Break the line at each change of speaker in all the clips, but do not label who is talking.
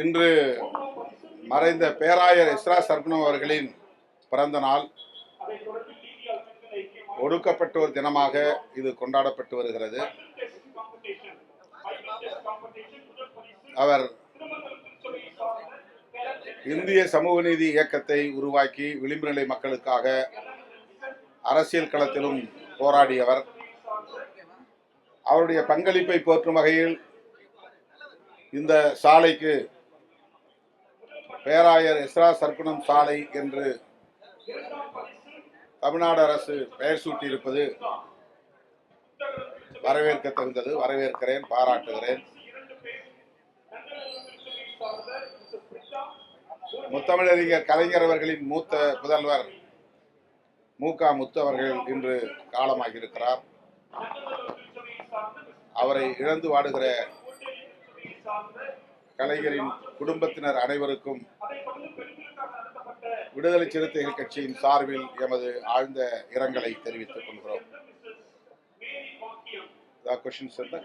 இன்று மறைந்த பேராயர் இஸ்ரா சர்பனோ அவர்களின் பிறந்த நாள். ஒடுக்கப்பட்டோர் தினமாக இது கொண்டாடப்பட்டு வருகிறது. அவர் இந்திய சமூக நீதி இயக்கத்தை உருவாக்கி விளிம்புநிலை மக்களுக்காக அரசியல் களத்திலும் போராடியவர். அவருடைய பங்களிப்பை போற்றும் வகையில் இந்த சாலைக்கு பேராயர் இஸ்ரா சர்க்குணம் சாலை என்று தமிழ்நாடு அரசு பெயர் சூட்டியிருப்பது வரவேற்க தகுந்தது வரவேற்கிறேன் பாராட்டுகிறேன். முத்தமிழறிஞர் கலைஞர் அவர்களின் மூத்த புதல்வர் மு க முத்து அவர்கள் இன்று காலமாகியிருக்கிறார். அவரை இழந்து வாடுகிற கலைஞரின் குடும்பத்தினர் அனைவருக்கும் விடுதலை சிறுத்தைகள் கட்சியின் சார்பில் எமது ஆழ்ந்த இரங்கலை தெரிவித்துக் கொள்கிறோம். கொஸ்டின்ஸ் இருந்தா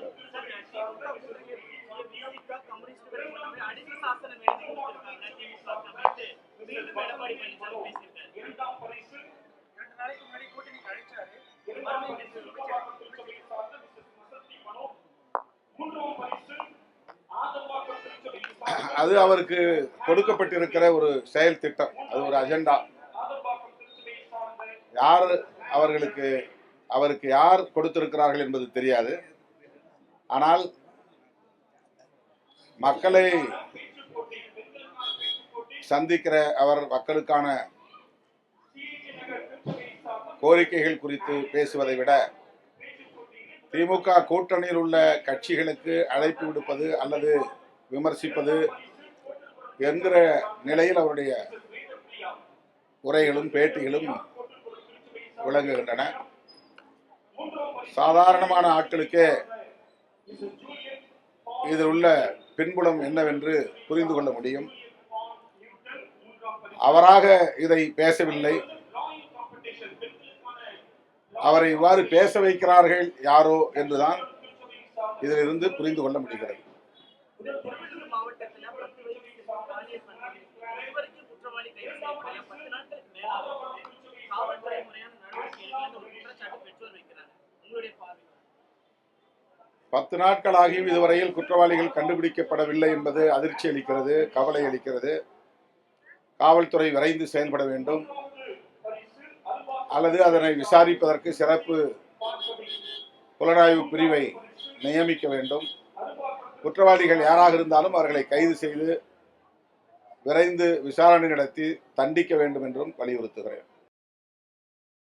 அது அவருக்கு கொடுக்கப்பட்டிருக்கிற ஒரு செயல் திட்டம். அது ஒரு அஜெண்டா. யார் அவர்களுக்கு அவருக்கு யார் கொடுத்திருக்கிறார்கள் என்பது தெரியாது. ஆனால் மக்களை சந்திக்கிற அவர் மக்களுக்கான கோரிக்கைகள் குறித்து பேசுவதை விட திமுக கூட்டணியில் உள்ள கட்சிகளுக்கு அழைப்பு விடுப்பது அல்லது விமர்சிப்பது என்கிற நிலையில் அவருடைய உரைகளும் பேட்டிகளும் விளங்குகின்றன. சாதாரணமான ஆட்களுக்கே இதில் உள்ள பின்புலம் என்னவென்று புரிந்து கொள்ள முடியும். அவராக இதை பேசவில்லை. அவரை இவ்வாறு பேச வைக்கிறார்கள் யாரோ என்றுதான் இதிலிருந்து புரிந்து கொள்ள முடிகிறது.
பத்து நாட்கள்
ஆகியும் நாட்களாகியும் இதுவரையில் குற்றவாளிகள் கண்டுபிடிக்கப்படவில்லை என்பது அதிர்ச்சி அளிக்கிறது கவலை அளிக்கிறது. காவல்துறை விரைந்து செயல்பட வேண்டும். அல்லது அதனை விசாரிப்பதற்கு சிறப்பு புலனாய்வு பிரிவை நியமிக்க வேண்டும். குற்றவாளிகள் யாராக இருந்தாலும் அவர்களை கைது செய்து விரைந்து விசாரணை நடத்தி தண்டிக்க வேண்டும் என்றும் வலியுறுத்துகிறேன்.